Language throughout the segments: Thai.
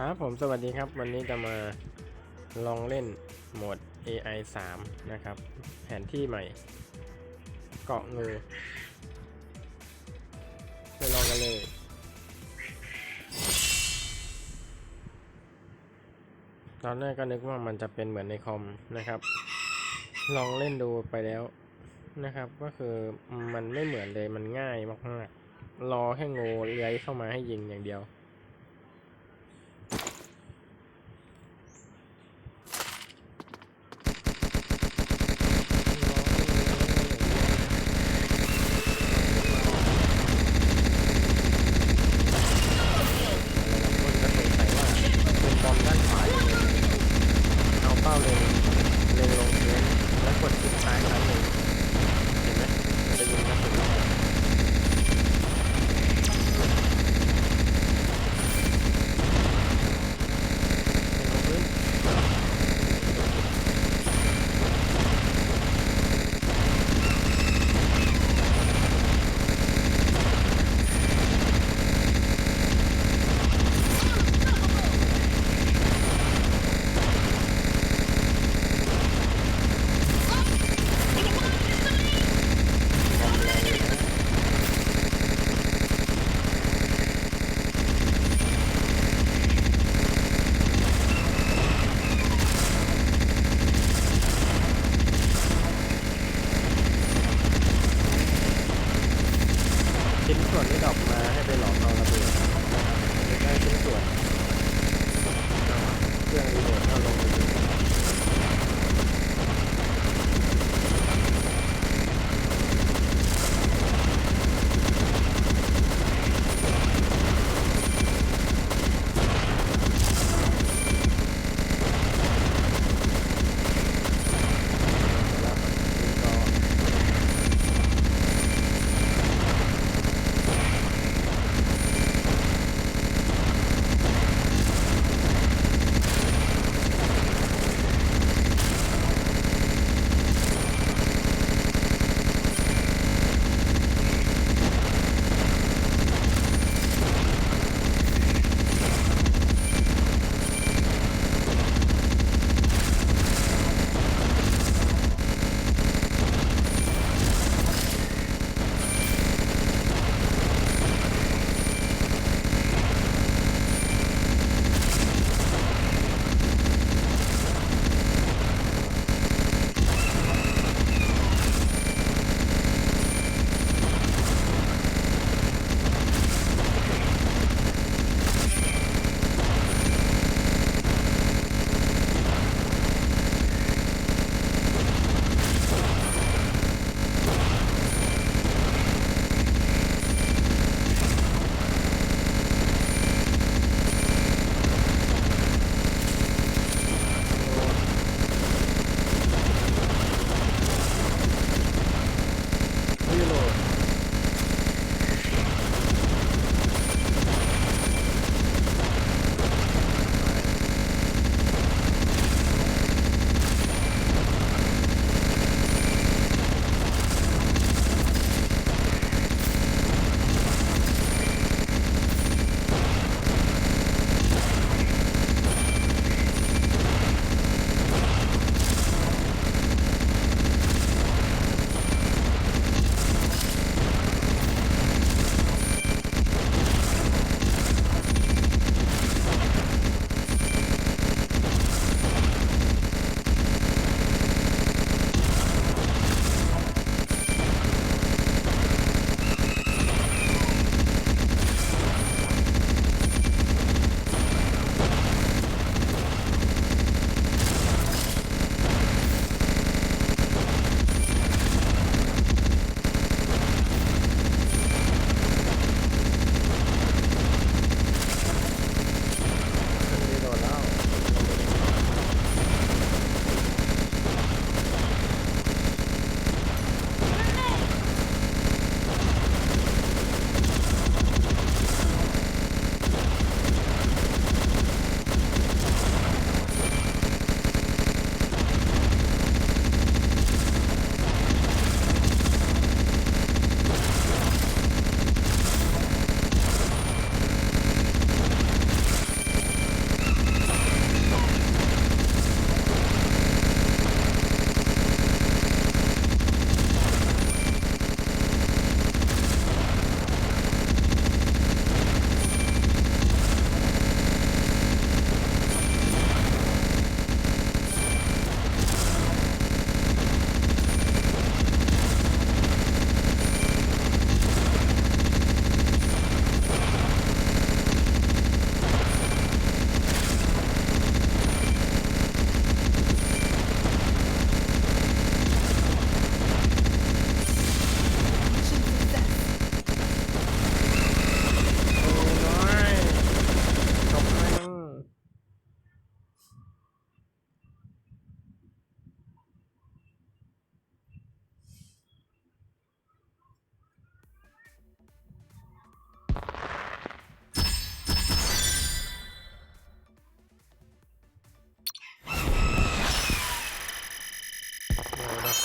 ครับผมสวัสดีครับ วันนี้จะมาลองเล่นโหมด AI 3 นะครับ แผนที่ใหม่ เกาะงูไปลองกันเลย ตอนแรกก็นึกว่ามันจะเป็นเหมือนในคอมนะครับ ลองเล่นดูไปแล้วนะครับ ก็คือมันไม่เหมือนเลยมันง่ายมากๆรอแค่งูเลื้อยเข้ามาให้ยิงอย่างเดียว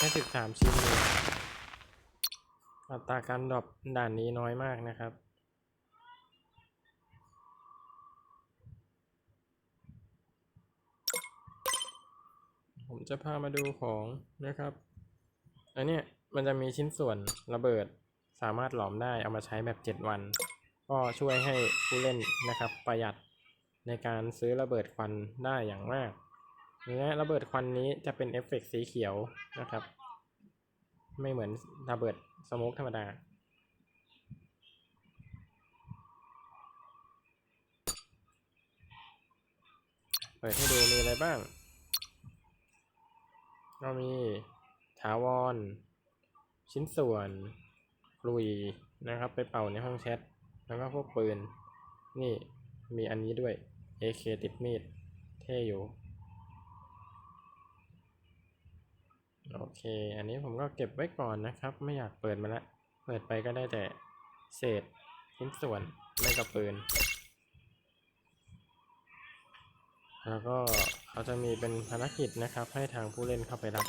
แค่สิบสามชิ้นเลยอัตราการดรอปด่านนี้น้อยมากนะครับผมจะพามาดูของนะครับ อันนี้มันจะมีชิ้นส่วนระเบิดสามารถหลอมได้เอามาใช้แบบ 7 วัน ก็ช่วยให้ผู้เล่นนะครับประหยัดในการซื้อระเบิดควันได้อย่างมาก และระเบิดควันนี้จะเป็นเอฟเฟกต์สีเขียวนะครับ ไม่เหมือนระเบิดสโมกธรรมดา เปิดให้ดูมีอะไรบ้าง ก็มีถาวร ชิ้นส่วนกลุยนะครับ ไปเป่าในห้องแชท แล้วก็พวกปืน นี่มีอันนี้ด้วย AK ติดมีด เท่อยู่ โอเค อันนี้ผมก็เก็บไว้ก่อนนะครับ ไม่อยากเปิดมาละเปิดไปก็ได้แต่เศษชิ้นส่วนไม่กับปืน แล้วก็เขาจะมีเป็นภารกิจนะครับ ให้ทางผู้เล่นเข้าไปรับ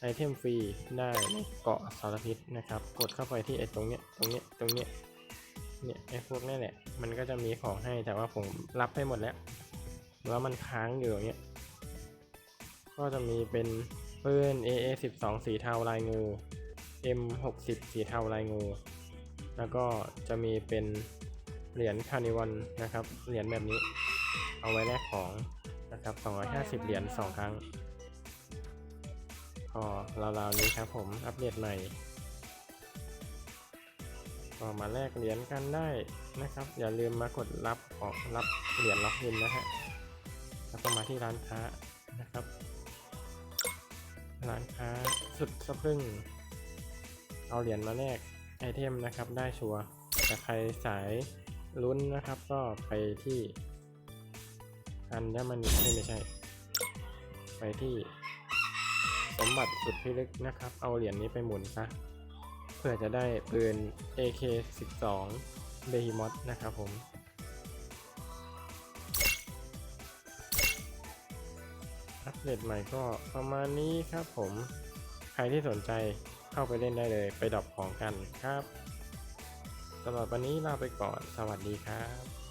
ไอเทมฟรีได้ในเกาะสารพิษนะครับ กดเข้าไปที่ไอตรงเนี้ยตรงเนี้ยตรงเนี้ยเนี่ยไอพวกนี้แหละ มันก็จะมีของให้แต่ว่าผมรับไปหมดแล้ว แล้วมันค้างอยู่อย่างเงี้ยก็จะมีเป็น ปืน AA 12 สีเทาลายงู M 60สีเทาลายงู แล้วก็จะมีเป็นเหรียญคานิวันนะครับ เหรียญแบบนี้เอาไว้แลกของนะครับ 250 เหรียญ 2 ครั้งก็ราวๆนี้ครับผมอัปเดตใหม่ก็มาแลกเหรียญกันได้นะครับ อย่าลืมมากดรับของรับเหรียญล็อกอินนะฮะแล้วก็มาที่ร้านค้านะครับ ร้านค้าสุดสะพรึงเอาเหรียญมาแลกไอเทมนะครับได้ชัวร์แต่ใครสายลุ้นนะครับก็ไปที่อัญมณีไม่ใช่ ไปที่สมบัติสุดพิลึกนะครับ เอาเหรียญนี้ไปหมุนซะเพื่อจะได้ปืน AK 12 Behemoth นะครับผม อัปเดตใหม่ก็ประมาณนี้ครับผม ใครที่สนใจเข้าไปเล่นได้เลย ไปดรอปของกันครับสำหรับวันนี้ลาไปก่อน สวัสดีครับ